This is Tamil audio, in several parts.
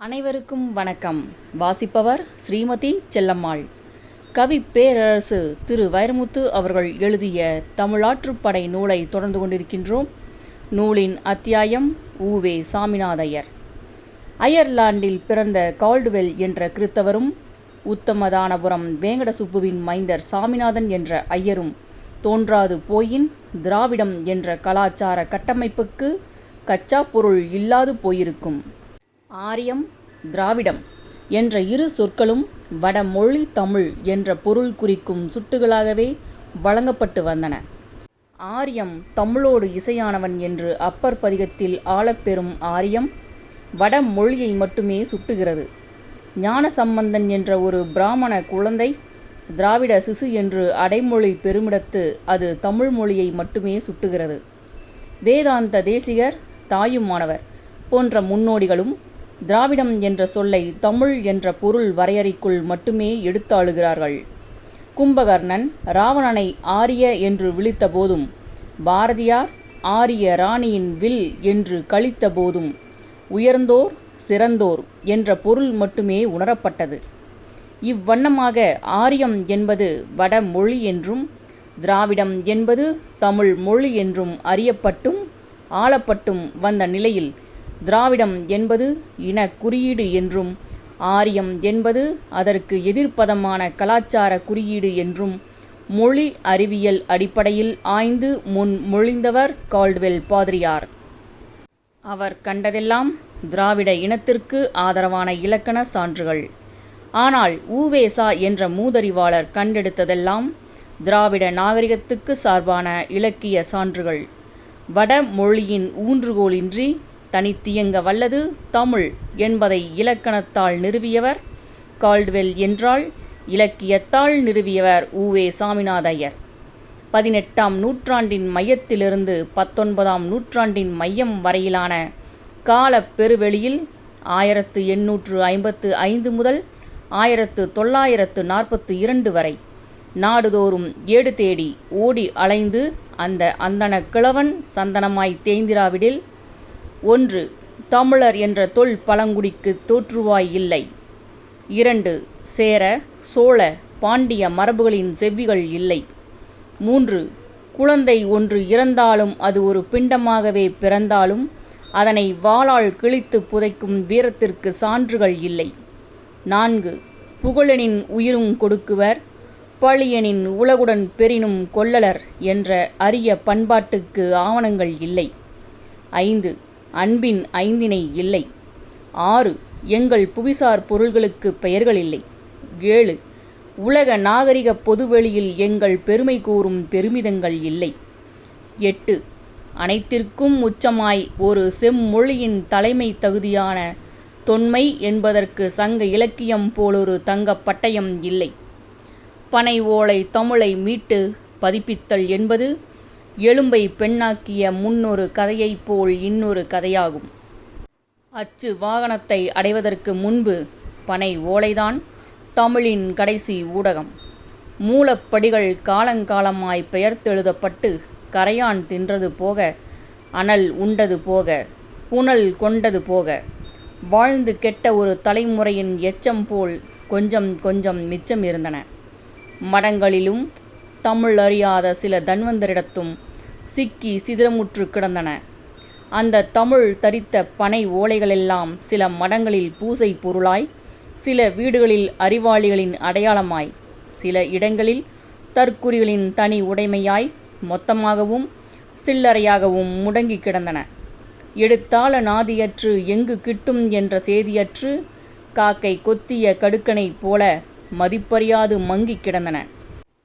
அனைவருக்கும் வணக்கம். வாசிப்பவர் ஸ்ரீமதி செல்லம்மாள். கவி பேரரசு திரு வைரமுத்து அவர்கள் எழுதிய தமிழாற்றுப்படை நூலை தொடர்ந்து கொண்டிருக்கின்றோம். நூலின் அத்தியாயம் ஊவே சாமிநாதையர். அயர்லாந்தில் பிறந்த கால்டுவெல் என்ற கிறித்தவரும் உத்தமதானபுரம் வேங்கடசுப்புவின் மைந்தர் சாமிநாதன் என்ற ஐயரும் தோன்றாது போயின் திராவிடம் என்ற கலாச்சார கட்டமைப்புக்கு கச்சா பொருள் இல்லாது போயிருக்கும். ஆரியம் திராவிடம் என்ற இரு சொற்களும் வடமொழி தமிழ் என்ற பொருள் குறிக்கும் சுட்டுகளாகவே வழங்கப்பட்டு வந்தன. ஆரியம் தமிழோடு இசையானவன் என்று அப்பர் பதிகத்தில் ஆளப்பெறும் ஆரியம் வடமொழியை மட்டுமே சுட்டுகிறது. ஞானசம்பந்தன் என்ற ஒரு பிராமண குழந்தை திராவிட சிசு என்று அடைமொழி பெருமிடத்து அது தமிழ் மொழியை மட்டுமே சுட்டுகிறது. வேதாந்த தேசிகர் தாயுமானவர் போன்ற முன்னோடிகளும் திராவிடம் என்ற சொல்லை தமிழ் என்ற பொருள் வரையறைக்குள் மட்டுமே எடுத்தாளுகிறார்கள். கும்பகர்ணன் ராவணனை ஆரிய என்று விழித்த போதும் பாரதியார் ஆரிய ராணியின் வில் என்று கழித்த போதும் உயர்ந்தோர் சிறந்தோர் என்ற பொருள் மட்டுமே உணரப்பட்டது. இவ்வண்ணமாக ஆரியம் என்பது வடமொழி என்றும் திராவிடம் என்பது தமிழ் மொழி என்றும் அறியப்பட்டும் ஆளப்பட்டும் வந்த நிலையில் திராவிடம் என்பது இன குறியீடு என்றும் ஆரியம் என்பது அதற்கு எதிர்ப்பதமான கலாச்சார குறியீடு என்றும் மொழி அறிவியல் அடிப்படையில் ஆய்ந்து முன் மொழிந்தவர் கால்டுவெல் பாதிரியார். அவர் கண்டதெல்லாம் திராவிட இனத்திற்கு ஆதரவான இலக்கண சான்றுகள். ஆனால் ஊவேசா என்ற மூதறிவாளர் கண்டெடுத்ததெல்லாம் திராவிட நாகரிகத்துக்கு சார்பான இலக்கிய சான்றுகள். வடமொழியின் ஊன்றுகோலின்றி தனித்தியங்க வல்லது தமிழ் என்பதை இலக்கணத்தால் நிறுவியவர். கால்டுவெல் என்றால் இலக்கியத்தால் நிறுவியவர் ஊவே சாமிநாதையர். பதினெட்டாம் நூற்றாண்டின் மையத்திலிருந்து பத்தொன்பதாம் நூற்றாண்டின் மையம் வரையிலான கால பெருவெளியில் ஆயிரத்து எண்ணூற்று ஐம்பத்து ஐந்து முதல் ஆயிரத்து தொள்ளாயிரத்து நாற்பத்து இரண்டு வரை நாடுதோறும் ஏடு தேடி ஓடி அலைந்து அந்த அந்தன கிழவன் சந்தனமாய் தேய்ந்திராவிடில் ஒன்று தமிழர் என்ற தொல் பழங்குடிக்கு தோற்றுவாய் இல்லை. இரண்டு சேர சோழ பாண்டிய மரபுகளின் செவ்விகள் இல்லை. மூன்று குழந்தை ஒன்று இறந்தாலும் அது ஒரு பிண்டமாகவே பிறந்தாலும் அதனை வாளால் கிழித்து புதைக்கும் வீரத்திற்கு சான்றுகள் இல்லை. நான்கு புகழனின் உயிரும் கொடுக்குவர் பழியனின் உலகுடன் பெரினும் கொள்ளலர் என்ற அரிய பண்பாட்டுக்கு ஆவணங்கள் இல்லை. ஐந்து அன்பின் ஐந்தினை இல்லை. ஆறு எங்கள் புவிசார் பொருள்களுக்கு பெயர்கள் இல்லை. ஏழு உலக நாகரிக பொதுவெளியில் எங்கள் பெருமை கூறும் பெருமிதங்கள் இல்லை. எட்டு அனைத்திற்கும் உச்சமாய் ஒரு செம்மொழியின் தலைமை தகுதியான தொன்மை என்பதற்கு சங்க இலக்கியம் போலொரு தங்கப் பட்டயம் இல்லை. பனை ஓலை தமிழை மீட்டு பதிப்பித்தல் என்பது எலும்பை பெண்ணாக்கிய முன்னொரு கதையைப் போல் இன்னொரு கதையாகும். அச்சு வாகனத்தை அடைவதற்கு முன்பு பனை ஓலைதான் தமிழின் கடைசி ஊடகம். மூலப்படிகள் காலங்காலமாய் பெயர்த்தெழுதப்பட்டு கரையான் தின்றது போக அனல் உண்டது போக புனல் கொண்டது போக வாழ்ந்து கெட்ட ஒரு தலைமுறையின் எச்சம் போல் கொஞ்சம் கொஞ்சம் மிச்சம் இருந்தன. மடங்களிலும் தமிழ் அறியாத சில தன்வந்தரிடத்தும் சிக்கி சிதிரமுற்று கிடந்தன. அந்த தமிழ் தரித்த பனை ஓலைகளெல்லாம் சில மடங்களில் பூசை பொருளாய் சில வீடுகளில் அறிவாளிகளின் அடையாளமாய் சில இடங்களில் தற்குறிகளின் தனி உடைமையாய் மொத்தமாகவும் சில்லறையாகவும் முடங்கி கிடந்தன. எடுத்தால நாதியற்று எங்கு கிட்டும் என்ற செய்தியற்று காக்கை கொத்திய கடுக்கனைப் போல மதிப்பறியாது மங்கி கிடந்தன.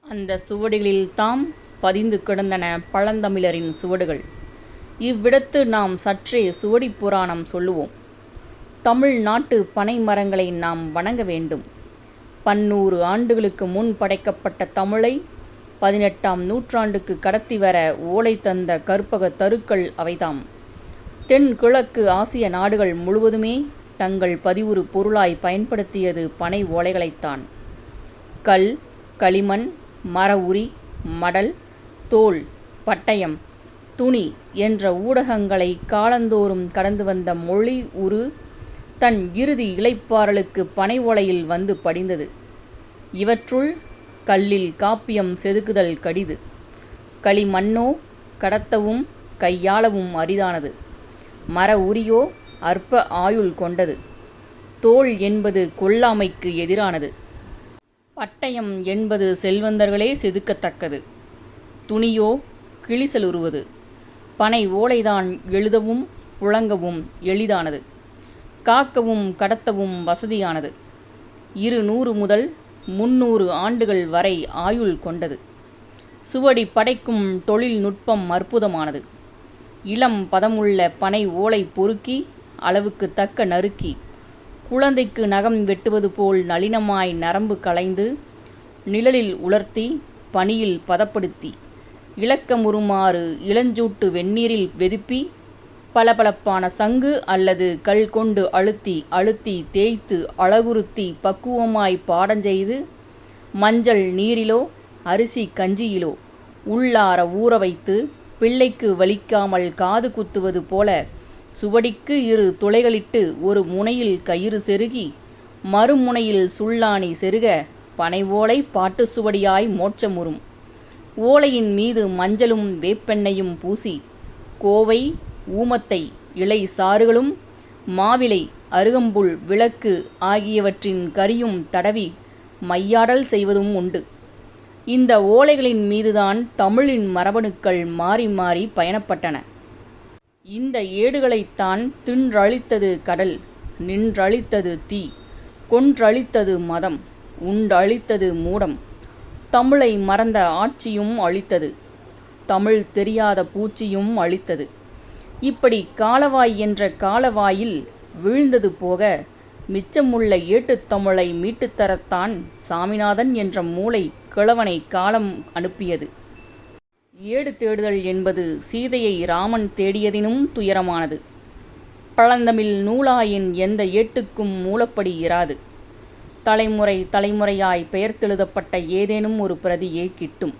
அந்த சுவடிகளில் தாம் பதிந்து கிடந்தன பழந்தமிழரின் சுவடுகள். இவ்விடத்து நாம் சற்றே சுவடி புராணம் சொல்லுவோம். தமிழ் நாட்டு பனை மரங்களை நாம் வணங்க வேண்டும். பன்னூறு ஆண்டுகளுக்கு முன் படைக்கப்பட்ட தமிழை பதினெட்டாம் நூற்றாண்டுக்கு கடத்தி வர ஓலை தந்த கற்பக தருக்கள் அவைதாம். தென்கிழக்கு ஆசிய நாடுகள் முழுவதுமே தங்கள் பதிவுறு பொருளாய் பயன்படுத்தியது பனை ஓலைகளைத்தான். கல் களிமண் மர உரி மடல் தோல் பட்டயம் துணி என்ற ஊடகங்களை காலந்தோறும் கடந்து வந்த மொழி உரு தன் இறுதி இளைப்பாறலுக்கு பனை ஓலையில் வந்து படிந்தது. இவற்றுள் கல்லில் காப்பியம் செதுக்குதல் கடிது. களிமண்ணோ கடத்தவும் கையாளவும் அரிதானது. மர உரியோ அற்ப ஆயுள் கொண்டது. தோல் என்பது கொல்லாமைக்கு எதிரானது. பட்டயம் என்பது செல்வந்தர்களே செதுக்கத்தக்கது. துணியோ கிழிசலுறுவது பனை ஓலைதான் எழுதவும் புழங்கவும் எளிதானது. காக்கவும் கடத்தவும் வசதியானது. இரு நூறு முதல் முன்னூறு ஆண்டுகள் வரை ஆயுள் கொண்டது. சுவடி படைக்கும் தொழில்நுட்பம் அற்புதமானது. இளம் பதமுள்ள பனை ஓலை பொறுக்கி அளவுக்கு தக்க நறுக்கி குழந்தைக்கு நகம் வெட்டுவது போல் நளினமாய் நரம்பு களைந்து நிழலில் உலர்த்தி பனியில் பதப்படுத்தி இலக்கமுறுமாறு இளஞ்சூட்டு வெந்நீரில் வெதுப்பி பளபளப்பான சங்கு அல்லது கல் கொண்டு அழுத்தி அழுத்தி தேய்த்து அழகுறுத்தி பக்குவமாய் பாடஞ்செய்து மஞ்சள் நீரிலோ அரிசி கஞ்சியிலோ உள்ளார ஊற வைத்து பிள்ளைக்கு வலிக்காமல் காது குத்துவது போல சுவடிக்கு இரு துளைகளிட்டு ஒரு முனையில் கயிறு செருகி மறுமுனையில் சுள்ளாணி செருக பனைவோலை பாட்டு சுவடியாய் மோட்சமுறும். ஓலையின் மீது மஞ்சளும் வேப்பெண்ணையும் பூசி கோவை ஊமத்தை இலை சாறுகளும் மாவிலை அருகம்புல் விளக்கு ஆகியவற்றின் கரியும் தடவி மையாடல் செய்வதும் உண்டு. இந்த ஓலைகளின் மீதுதான் தமிழின் மரபணுக்கள் மாறி மாறி பயணப்பட்டன. இந்த ஏடுகளைத்தான் தின்றழித்தது கடல் நின்றழித்தது தீ கொன்றழித்தது மதம் உண்டழித்தது மூடம். தமிழை மறந்த ஆட்சியும் அழித்தது. தமிழ் தெரியாத பூச்சியும் அழித்தது. இப்படி காலவாய் என்ற காலவாயில் வீழ்ந்தது போக மிச்சமுள்ள ஏட்டுத் தமிழை மீட்டுத்தரத்தான் சாமிநாதன் என்ற மூளை கிழவனை காலம் அனுப்பியது. ஏடு தேடுதல் என்பது சீதையை ராமன் தேடியதினும் துயரமானது. பழந்தமிழ் நூலாயின் எந்த ஏட்டுக்கும் மூலப்படி இராது. தலைமுறை தலைமுறையாய் பெயர்த்தெழுதப்பட்ட ஏதேனும் ஒரு பிரதியே கிட்டும்.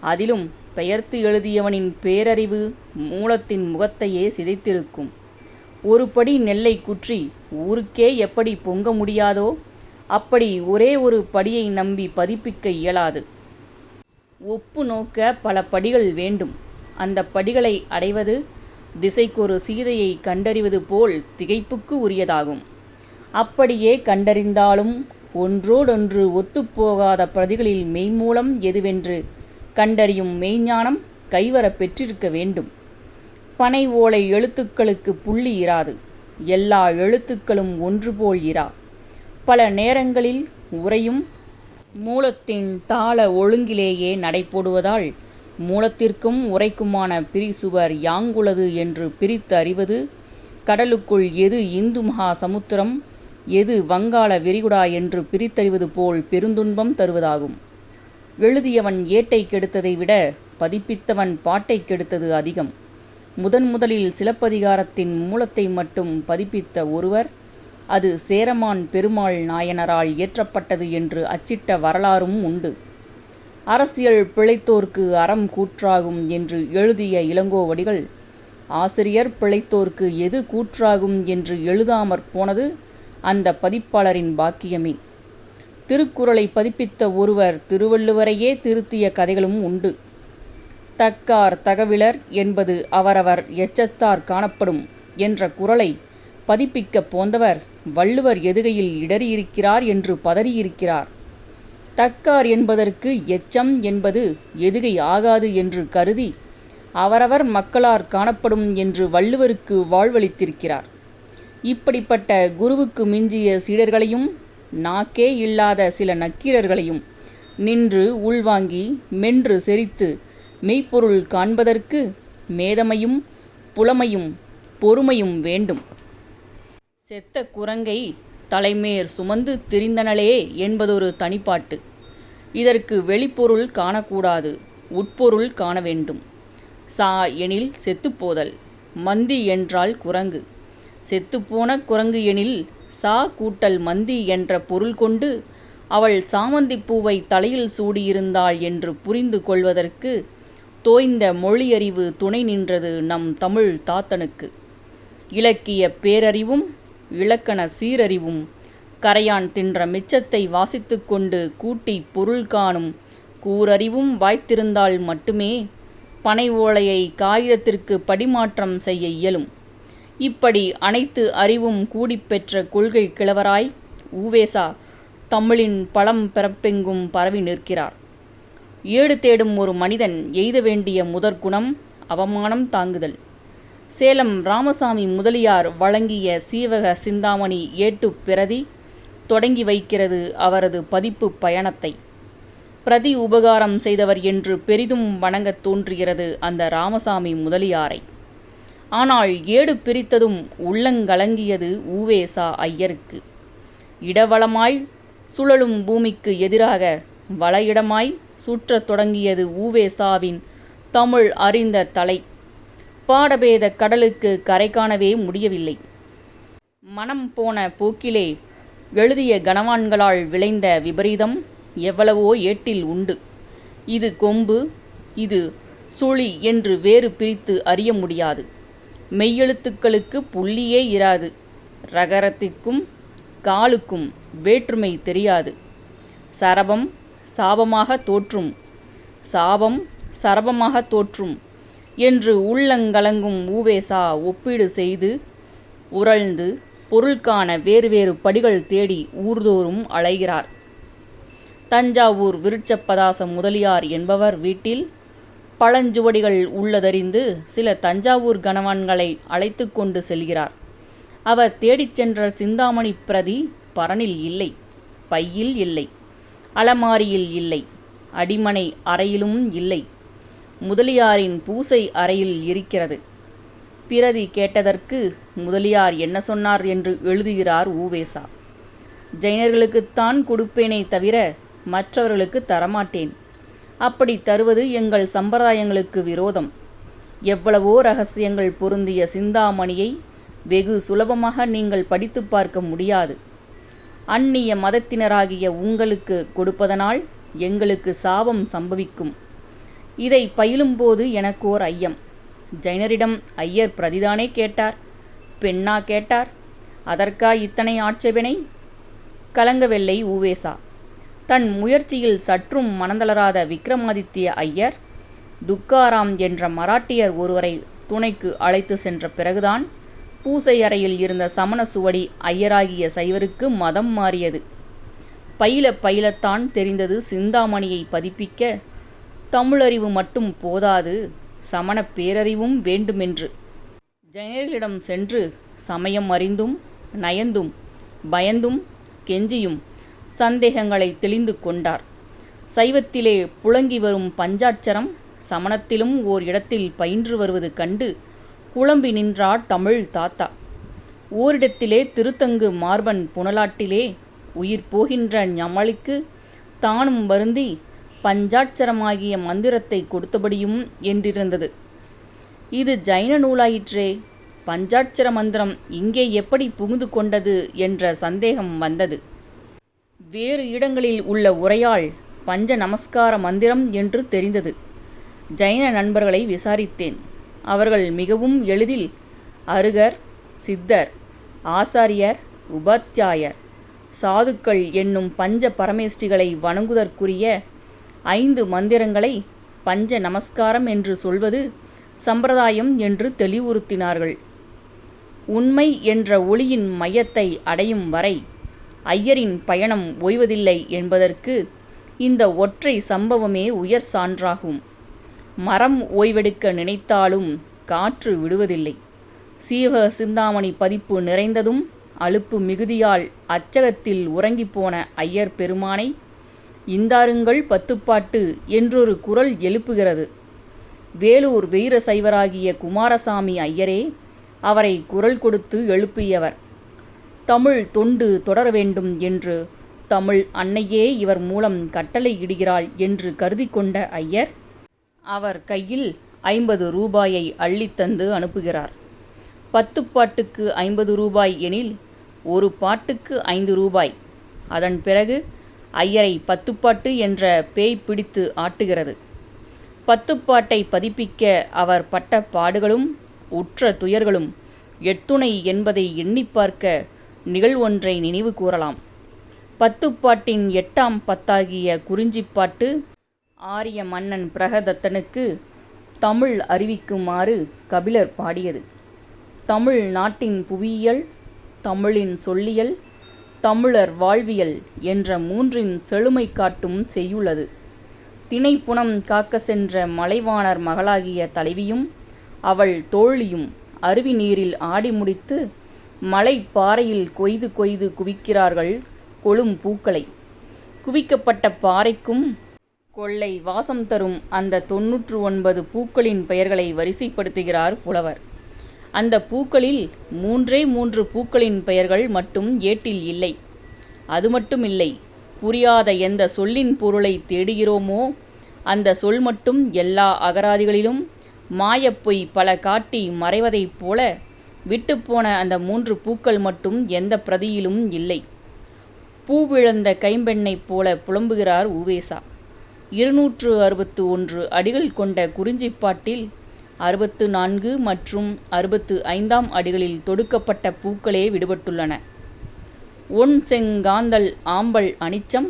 அதிலும் பெயர்த்து எழுதியவனின் பேரறிவு மூலத்தின் முகத்தையே சிதைத்திருக்கும். ஒரு படி நெல்லை குற்றி ஊருக்கே எப்படி பொங்க முடியாதோ அப்படி ஒரே ஒரு படியை நம்பி பதிப்பிக்க இயலாது. ஒப்பு நோக்க பல படிகள் வேண்டும். அந்த படிகளை அடைவது திசைக்கொரு சீதையை கண்டறிவது போல் திகைப்புக்கு உரியதாகும். அப்படியே கண்டறிந்தாலும் ஒன்றோடொன்று ஒத்துப்போகாத பிரதிகளில் மெய்மூலம் எதுவென்று கண்டறியும் மெய்ஞானம் கைவரப் பெற்றிருக்க வேண்டும். பனை ஓலை எழுத்துக்களுக்கு புள்ளி இராது. எல்லா எழுத்துக்களும் ஒன்றுபோல் இரா. பல நேரங்களில் உரையும் மூலத்தின் தாள ஒழுங்கிலேயே நடைபோடுவதால் மூலத்திற்கும் உரைக்குமான பிரிசுவர் யாங்குளது என்று பிரித்து அறிவது கடலுக்குள் எது இந்து மகா சமுத்திரம் எது வங்காள விரிகுடா என்று பிரித்தறிவது போல் பெருந்துன்பம் தருவதாகும். எழுதியவன் ஏட்டை கெடுத்ததை விட பதிப்பித்தவன் பாட்டை கெடுத்தது அதிகம். முதன் முதலில் சிலப்பதிகாரத்தின் மூலத்தை மட்டும் பதிப்பித்த ஒருவர் அது சேரமான் பெருமாள் நாயனரால் இயற்றப்பட்டது என்று அச்சிட்ட வரலாறும் உண்டு. அரசியல் பிழைத்தோர்க்கு அறம் கூற்றாகும் என்று எழுதிய இளங்கோவடிகள் ஆசிரியர் பிழைத்தோர்க்கு எது கூற்றாகும் என்று எழுதாமற் போனது அந்த பதிப்பாளரின் பாக்கியமே. திருக்குறளை பதிப்பித்த ஒருவர் திருவள்ளுவரையே திருத்திய கதைகளும் உண்டு. தக்கார் தகவிலர் என்பது அவரவர் எச்சத்தார் காணப்படும் என்ற குறளை பதிப்பிக்கப் போந்தவர் வள்ளுவர் எதுகையில் இடறியிருக்கிறார் என்று பதறியிருக்கிறார். தக்கார் என்பதற்கு எச்சம் என்பது எதுகை ஆகாது என்று கருதி அவரவர் மக்களார் காணப்படும் என்று வள்ளுவருக்கு வாழ்வளித்திருக்கிறார். இப்படிப்பட்ட குருவுக்கு மிஞ்சிய சீடர்களையும் நாக்கே இல்லாத சில நக்கீரர்களையும் நின்று உள்வாங்கி மென்று செரித்து மெய்ப்பொருள் காண்பதற்கு மேதமையும் புலமையும் பொறுமையும் வேண்டும். செத்த குரங்கை தலைமேர் சுமந்து திரிந்தனளே என்பதொரு தனிப்பாட்டு. இதற்கு வெளிப்பொருள் காணக்கூடாது உட்பொருள் காண வேண்டும். சா எனில் செத்துப்போதல் மந்தி என்றால் குரங்கு. செத்துப்போன குரங்கு எனில் சா கூட்டல் மந்தி என்ற பொருள் கொண்டு அவள் சாமந்திப்பூவை தலையில் சூடியிருந்தாள் என்று புரிந்து கொள்வதற்கு தோய்ந்த மொழியறிவு துணை நின்றது நம் தமிழ் தாத்தனுக்கு. இலக்கிய பேரறிவும் இலக்கண சீரறிவும் கரையான் தின்ற மிச்சத்தை வாசித்து கொண்டு கூட்டிப் பொருள் காணும் கூரறிவும் வாய்த்திருந்தால் மட்டுமே பனை ஓலையை காகிதத்திற்கு படிமாற்றம் செய்ய இயலும். இப்படி அனைத்து அறிவும் கூடிப்பெற்ற கொள்கை கிழவராய் ஊவேசா தமிழின் பழம் பிறப்பெங்கும் பரவி நிற்கிறார். ஏடு தேடும் ஒரு மனிதன் எய்த வேண்டிய முதற்குணம் அவமானம் தாங்குதல். சேலம் ராமசாமி முதலியார் வழங்கிய சீவக சிந்தாமணி ஏட்டுப் பிரதி தொடங்கி வைக்கிறது அவரது பதிப்பு பயணத்தை. பிரதி உபகாரம் செய்தவர் என்று பெரிதும் வணங்கத் தோன்றுகிறது அந்த ராமசாமி முதலியாரை. ஆனால் ஏடு பிரித்ததும் உள்ளங்கலங்கியது ஊவேசா ஐயருக்கு. இடவளமாய் சுழலும் பூமிக்கு எதிராக வளையிடமாய் சுற்றத் தொடங்கியது ஊவேசாவின் தமிழ் அறிந்த தலை. பாடபேத கடலுக்கு கரை காணவே முடியவில்லை. மனம் போன போக்கிலே எழுதிய கனவான்களால் விளைந்த விபரீதம் எவ்வளவோ ஏட்டில் உண்டு. இது கொம்பு இது சுழி என்று வேறு பிரித்து அறிய முடியாது. மெய்யெழுத்துக்களுக்கு புள்ளியே இராது. ரகரத்திற்கும் காலுக்கும் வேற்றுமை தெரியாது. சரபம் சாபமாக தோற்றும். சாபம் சரபமாக தோற்றும் என்று உள்ளங்கலங்கும் ஊவேசா ஒப்பீடு செய்து உரழ்ந்து பொருள்கான வேறு வேறு படிகள் தேடி ஊர்தோறும் அலைகிறார். தஞ்சாவூர் விருட்சப்பதாச முதலியார் என்பவர் வீட்டில் பழஞ்சுவடிகள் உள்ளதறிந்து சில தஞ்சாவூர் கணவான்களை அழைத்து கொண்டு செல்கிறார். அவர் தேடிச் சென்ற சிந்தாமணி பிரதி பரனில் இல்லை பையில் இல்லை அலமாரியில் இல்லை அடிமனை அறையிலும் இல்லை முதலியாரின் பூசை அறையில் இருக்கிறது. பிரதி கேட்டதற்கு முதலியார் என்ன சொன்னார் என்று எழுதுகிறார் ஊவேசா. ஜெயினர்களுக்குத்தான் கொடுப்பேனே தவிர மற்றவர்களுக்கு தரமாட்டேன். அப்படி தருவது எங்கள் சம்பிரதாயங்களுக்கு விரோதம். எவ்வளவோ ரகசியங்கள் பொருந்திய சிந்தாமணியை வெகு சுலபமாக நீங்கள் படித்து பார்க்க முடியாது. அந்நிய மதத்தினராகிய உங்களுக்கு கொடுப்பதனால் எங்களுக்கு சாபம் சம்பவிக்கும். இதை பயிலும்போது எனக்கு ஓர் ஐயம். ஜைனரிடம் ஐயர் பிரதிதானே கேட்டார். பெண்ணா கேட்டார். அதற்கா இத்தனை ஆட்சேபனை? கலங்கவெல்லை ஊவேசா தன் முயற்சியில் சற்றும் மனந்தளராத விக்ரமாதித்ய ஐயர் துக்காராம் என்ற மராட்டியர் ஒருவரை துணைக்கு அழைத்து சென்ற பிறகுதான் பூசை அறையில் இருந்த சமண சுவடி ஐயராகிய சைவருக்கு மதம் மாறியது. பயில பயிலத்தான் தெரிந்தது சிந்தாமணியை பதிப்பிக்க தமிழறிவு மட்டும் போதாது சமண பேரறிவும் வேண்டுமென்று ஜைனர்களிடம் சென்று சமயம் அறிந்தும் நயந்தும் பயந்தும் கெஞ்சியும் சந்தேகங்களை தெளிந்து கொண்டார். சைவத்திலே புழங்கி வரும் பஞ்சாட்சரம் சமணத்திலும் ஓர் இடத்தில் பயின்று வருவது கண்டு குழம்பி நின்றார் தமிழ் தாத்தா. ஓரிடத்திலே திருத்தங்கு மார்பன் புனலாட்டிலே உயிர் போகின்ற ஞமளிக்கு தானும் வருந்தி பஞ்சாட்சரமாகிய மந்திரத்தை கொடுத்தபடியும் என்றிருந்தது. இது ஜைன நூலாயிற்றே. பஞ்சாட்சர மந்திரம் இங்கே எப்படி புகுந்து கொண்டது என்ற சந்தேகம் வந்தது. வேறு இடங்களில் உள்ள உரையால் பஞ்ச நமஸ்கார மந்திரம் என்று தெரிந்தது. ஜைன நண்பர்களை விசாரித்தேன். அவர்கள் மிகவும் எளிதில் அருகர் சித்தர் ஆசாரியர் உபாத்தியாயர் சாதுக்கள் என்னும் பஞ்ச பரமேஷ்டிகளை வணங்குதற்குரிய ஐந்து மந்திரங்களை பஞ்ச நமஸ்காரம் என்று சொல்வது சம்பிரதாயம் என்று தெளிவுறுத்தினார்கள். உண்மை என்ற ஒளியின் மையத்தை அடையும் வரை ஐயரின் பயணம் ஓய்வதில்லை என்பதற்கு இந்த ஒற்றை சம்பவமே உயர் சான்றாகும். மரம் ஓய்வெடுக்க நினைத்தாலும் காற்று விடுவதில்லை. சீவக சிந்தாமணி பதிப்பு நிறைந்ததும் அலுப்பு மிகுதியால் அச்சகத்தில் உறங்கிப்போன ஐயர் பெருமானை இந்தாருங்கள் பத்துப்பாட்டு என்றொரு குரல் எழுப்புகிறது. வேலூர் வீர சைவராகிய குமாரசாமி ஐயரே அவரை குரல் கொடுத்து எழுப்பியவர். தமிழ் தொண்டு தொடர வேண்டும் என்று. தமிழ் அன்னையே இவர் மூலம் கட்டளையிடுகிறாள் என்று கருதி கொண்ட ஐயர் அவர் கையில் ஐம்பது ரூபாயை அள்ளித்தந்து அனுப்புகிறார். பத்து பாட்டுக்கு ஐம்பது ரூபாய் எனில் ஒரு பாட்டுக்கு ஐந்து ரூபாய். அதன் பிறகு ஐயரை பத்துப்பாட்டு என்ற பேய் பிடித்து ஆட்டுகிறது. பத்துப்பாட்டை பதிப்பிக்க அவர் பட்ட பாடுகளும் உற்ற துயர்களும் எத்துணை என்பதை எண்ணி பார்க்க நிகழ்வொன்றை நினைவு கூறலாம். பத்துப்பாட்டின் எட்டாம் பத்தாகிய குறிஞ்சிப்பாட்டு ஆரிய மன்னன் பிரகதத்தனுக்கு தமிழ் அறிவிக்குமாறு கபிலர் பாடியது. தமிழ் நாட்டின் புவியியல் தமிழின் சொல்லியல் தமிழர் வாழ்வியல் என்ற மூன்றின் செழுமை காட்டும் செய்யுள்ளது. திணைப்புணம் காக்க சென்ற மலைவாணர் மகளாகிய தலைவியும் அவள் தோழியும் அருவி நீரில் ஆடி முடித்து மலை பாறையில் கொய்து கொய்து குவிக்கிறார்கள் கொழும் பூக்களை. குவிக்கப்பட்ட பாறைக்கும் கொள்ளை வாசம் தரும் அந்த தொன்னூற்று ஒன்பது பூக்களின் பெயர்களை வரிசைப்படுத்துகிறார் புலவர். அந்த பூக்களில் மூன்றே மூன்று பூக்களின் பெயர்கள் மட்டும் ஏட்டில் இல்லை. அது மட்டுமில்லை புரியாத எந்த சொல்லின் பொருளை தேடுகிறோமோ அந்த சொல் மட்டும் எல்லா அகராதிகளிலும் மாயப்பொய் பல காட்டி மறைவதைப் போல விட்டுப்போன அந்த மூன்று பூக்கள் மட்டும் எந்த பிரதியிலும் இல்லை. பூவிழந்த கைம்பெண்ணைப் போல புலம்புகிறார் உவேசா. இருநூற்று அறுபத்து ஒன்று அடிகள் கொண்ட குறிஞ்சிப்பாட்டில் அறுபத்து நான்கு மற்றும் அறுபத்து ஐந்தாம் அடிகளில் தொடுக்கப்பட்ட பூக்களே விடுபட்டுள்ளன. ஒன் செங்காந்தல் ஆம்பல் அனிச்சம்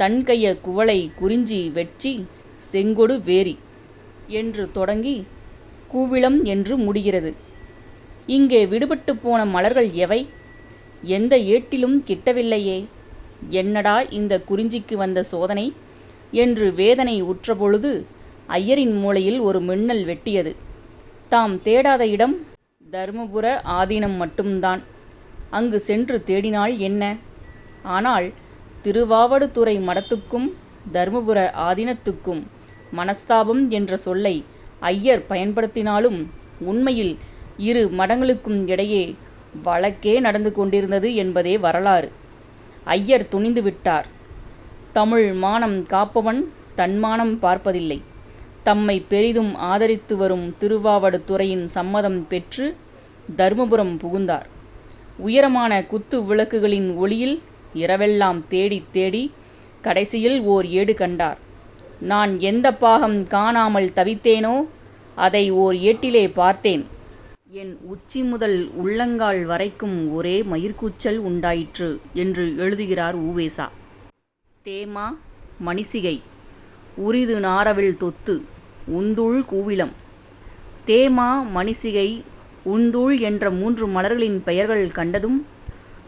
தன்கைய குவளை குறிஞ்சி வெட்சி செங்கொடு வேரி என்று தொடங்கி கூவிளம் என்று முடிகிறது. இங்கே விடுபட்டு போன மலர்கள் எவை? எந்த ஏட்டிலும் கிட்டவில்லையே. என்னடா இந்த குறிஞ்சிக்கு வந்த சோதனை? என்று வேதனை உற்றபொழுது ஐயரின் மூளையில் ஒரு மின்னல் வெட்டியது. தாம் தேடாத இடம் தருமபுர ஆதீனம் மட்டும்தான். அங்கு சென்று தேடினால் என்ன? ஆனால் திருவாவடுதுறை மடத்துக்கும் தருமபுர ஆதீனத்துக்கும் மனஸ்தாபம் என்ற சொல்லை ஐயர் பயன்படுத்தினாலும் உண்மையில் இரு மடங்களுக்கும் இடையே வழக்கே நடந்து கொண்டிருந்தது என்பதே வரலாறு. ஐயர் துணிந்து விட்டார். தமிழ் மானம் காப்பவன் தன்மானம் பார்ப்பதில்லை. தம்மை பெரிதும் ஆதரித்து வரும் திருவாவடுதுறையின் சம்மதம் பெற்று தருமபுரம் புகுந்தார். உயரமான குத்து விளக்குகளின் ஒளியில் இரவெல்லாம் தேடி தேடி கடைசியில் ஓர் ஏடு கண்டார். நான் எந்த பாகம் காணாமல் தவித்தேனோ அதை ஓர் ஏட்டிலே பார்த்தேன். என் உச்சி முதல் உள்ளங்கால் வரைக்கும் ஒரே மயிர்கூச்சல் உண்டாயிற்று என்று எழுதுகிறார் ஊவேசா. தேமா மணிசிகை உரிது நாரவில் தொத்து உந்துள் கூவிலம். தேமா மணிசிகை உந்துள் என்ற மூன்று மலர்களின் பெயர்கள் கண்டதும்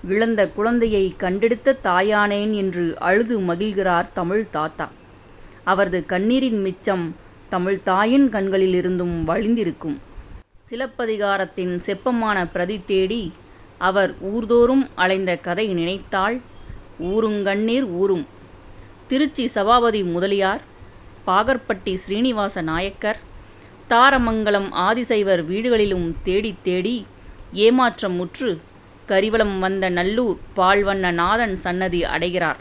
இழந்த குழந்தையை கண்டெடுத்த தாயானேன் என்று அழுது மகிழ்கிறார் தமிழ் தாத்தா. அவரது கண்ணீரின் மிச்சம் தமிழ் தாயின் கண்களிலிருந்தும் வழிந்திருக்கும். சிலப்பதிகாரத்தின் செப்பமான பிரதி தேடி அவர் ஊர்தோறும் அலைந்த கதை நினைத்தால் ஊருங்கண்ணீர் ஊரும். திருச்சி சபாபதி முதலியார் பாகற்பட்டி ஸ்ரீனிவாச நாயக்கர் தாரமங்கலம் ஆதிசைவர் வீடுகளிலும் தேடி தேடி ஏமாற்றம் முற்று கரிவலம் வந்த நல்லூர் பால்வண்ண நாதன் சன்னதி அடைகிறார்.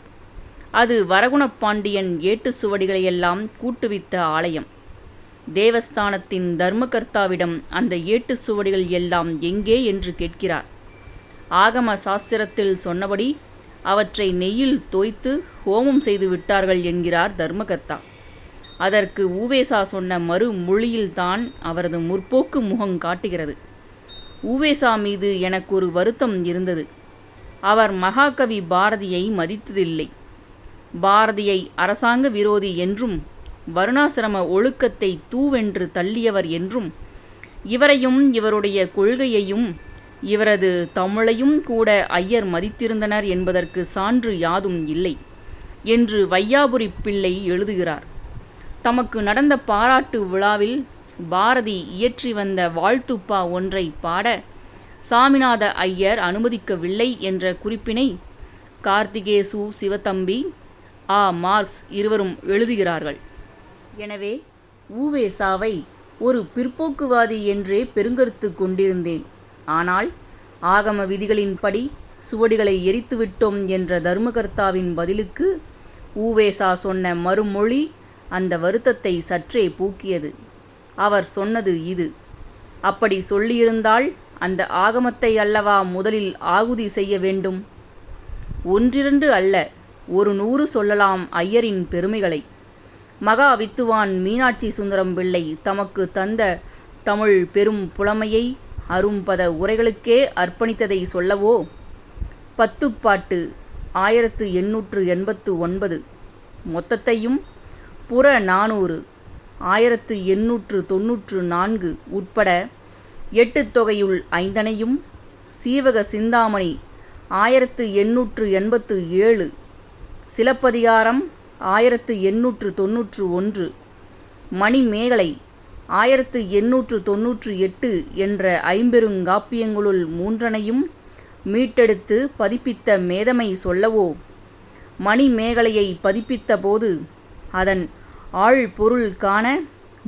அது வரகுணப்பாண்டியன் ஏட்டு சுவடிகளையெல்லாம் கூட்டுவித்த ஆலயம். தேவஸ்தானத்தின் தர்மகர்த்தாவிடம் அந்த ஏட்டு சுவடிகள் எல்லாம் எங்கே என்று கேட்கிறார். ஆகம சாஸ்திரத்தில் சொன்னபடி அவற்றை நெய்யில் தோய்த்து ஹோமம் செய்து விட்டார்கள் என்கிறார் தர்மகர்த்தா. அதற்கு ஊவேசா சொன்ன மறுமொழியில்தான் அவரது முற்போக்கு முகம் காட்டுகிறது. ஊவேசா மீது எனக்கு ஒரு வருத்தம் இருந்தது. அவர் மகாகவி பாரதியை மதித்ததில்லை. பாரதியை அரசாங்க விரோதி என்றும் வருணாசிரம ஒழுக்கத்தை தூவென்று தள்ளியவர் என்றும் இவரையும் இவருடைய கொள்கையையும் இவரது தமிழையும் கூட ஐயர் மதித்திருந்தனர் என்பதற்கு சான்று யாதும் இல்லை என்று வையாபுரி பிள்ளை எழுதுகிறார். தமக்கு நடந்த பாராட்டு விழாவில் பாரதி இயற்றி வந்த வாழ்த்துப்பா ஒன்றை பாட சாமிநாத ஐயர் அனுமதிக்கவில்லை என்ற குறிப்பினை கார்த்திகேசு சிவத்தம்பி ஆ மார்க்ஸ் இருவரும் எழுதுகிறார்கள். எனவே ஊவேசாவை ஒரு பிற்போக்குவாதி என்றே பெருங்கருத்து கொண்டிருந்தேன். ஆனால் ஆகம விதிகளின்படி சுவடிகளை எரித்துவிட்டோம் என்ற தர்மகர்த்தாவின் பதிலுக்கு ஊவேசா சொன்ன மறுமொழி அந்த வருத்தத்தை சற்றே பூக்கியது. அவர் சொன்னது இது. அப்படி சொல்லியிருந்தால் அந்த ஆகமத்தை அல்லவா முதலில் ஆகுதி செய்ய வேண்டும்? ஒன்றிரண்டு அல்ல ஒரு நூறு சொல்லலாம் ஐயரின் பெருமைகளை. மகா வித்துவான் மீனாட்சி சுந்தரம் பிள்ளை தமக்கு தந்த தமிழ் பெரும் புலமையை அரும்பத உரைகளுக்கே அர்ப்பணித்ததை சொல்லவோ? பத்துப்பாட்டு ஆயிரத்து எண்ணூற்று எண்பத்து ஒன்பது. மொத்தத்தையும் புற நானூறு ஆயிரத்து எண்ணூற்று தொன்னூற்று நான்கு உட்பட எட்டு தொகையுள் ஐந்தனையும் சீவக சிந்தாமணி ஆயிரத்து எண்ணூற்று எண்பத்து ஏழு. சிலப்பதிகாரம் ஆயிரத்து எண்ணூற்று தொன்னூற்று ஒன்று மணிமேகலை ஆயிரத்து எண்ணூற்று தொன்னூற்று எட்டு என்ற ஐம்பெருங்காப்பியங்களுள் மூன்றனையும் மீட்டெடுத்து பதிப்பித்த மேதமை சொல்லவோ? மணிமேகலையை பதிப்பித்த போது அதன் ஆழ்பொருள் காண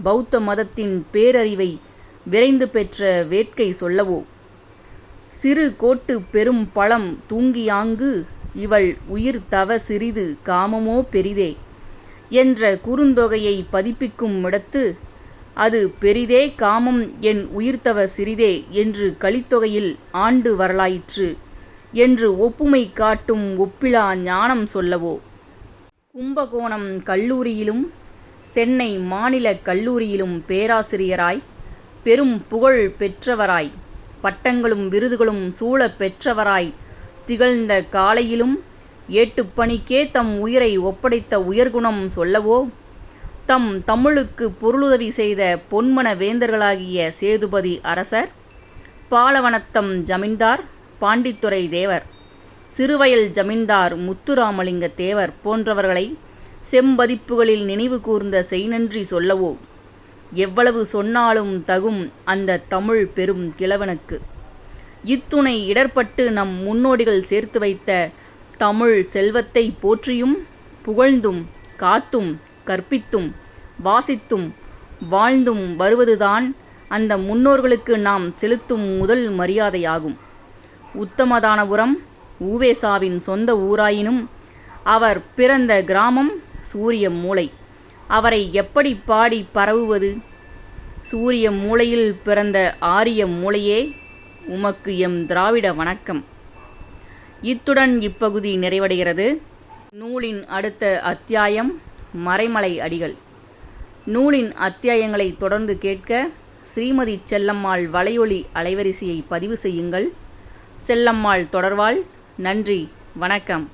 பௌத்த மதத்தின் பேரறிவை விரைந்து பெற்ற வேட்கை சொல்லவோ? சிறு கோட்டு பெரும் பழம் தூங்கியாங்கு இவள் உயிர் தவ சிறிது காமமோ பெரிதே என்ற குறுந்தொகையை பதிப்பிக்கும் இடத்து அது பெரிதே காமம் என் உயிர்த்தவ சிறிதே என்று கலித்தொகையில் ஆண்டு வரலாயிற்று என்று ஒப்புமை காட்டும் ஒப்பிலா ஞானம் சொல்லவோ? கும்பகோணம் கல்லூரியிலும் சென்னை மாநில கல்லூரியிலும் பேராசிரியராய் பெரும் புகழ் பெற்றவராய் பட்டங்களும் விருதுகளும் சூழப் பெற்றவராய் திகழ்ந்த காலையிலும் ஏட்டுப்பணிக்கே தம் உயிரை ஒப்படைத்த உயர்குணம் சொல்லவோ? தம் தமிழுக்கு பொருளுதவி செய்த பொன்மன வேந்தர்களாகிய சேதுபதி அரசர் பாலவனத்தம் ஜமீன்தார் பாண்டித்துரை தேவர் சிறுவயல் ஜமீன்தார் முத்துராமலிங்க தேவர் போன்றவர்களை செம்பதிப்புகளில் நினைவு கூர்ந்த செய்நன்றி சொல்லவோ? எவ்வளவு சொன்னாலும் தகும் அந்த தமிழ் பெரும் கிழவனுக்கு. இத்துணை இடர்பட்டு நம் முன்னோடிகள் சேர்த்து வைத்த தமிழ் செல்வத்தை போற்றியும் புகழ்ந்தும் காத்தும் கற்பித்தும் வாசித்தும் வாழ்ந்தும் வருவதுதான் அந்த முன்னோர்களுக்கு நாம் செலுத்தும் முதல் மரியாதையாகும். உத்தமதானபுரம் ஊவேசாவின் சொந்த ஊராயினும் அவர் பிறந்த கிராமம் சூரிய மூளை அவரை எப்படி பாடி பரவுவது? சூரிய மூளையில் பிறந்த ஆரிய மூளையே உமக்கு எம் திராவிட வணக்கம். இத்துடன் இப்பகுதி நிறைவடைகிறது. நூலின் அடுத்த அத்தியாயம் மறைமலை அடிகள். நூலின் அத்தியாயங்களை தொடர்ந்து கேட்க ஸ்ரீமதி செல்லம்மாள் வலையொலி அலைவரிசையை பதிவு செய்யுங்கள். செல்லம்மாள் தொடர்வாள் நன்றி வணக்கம்.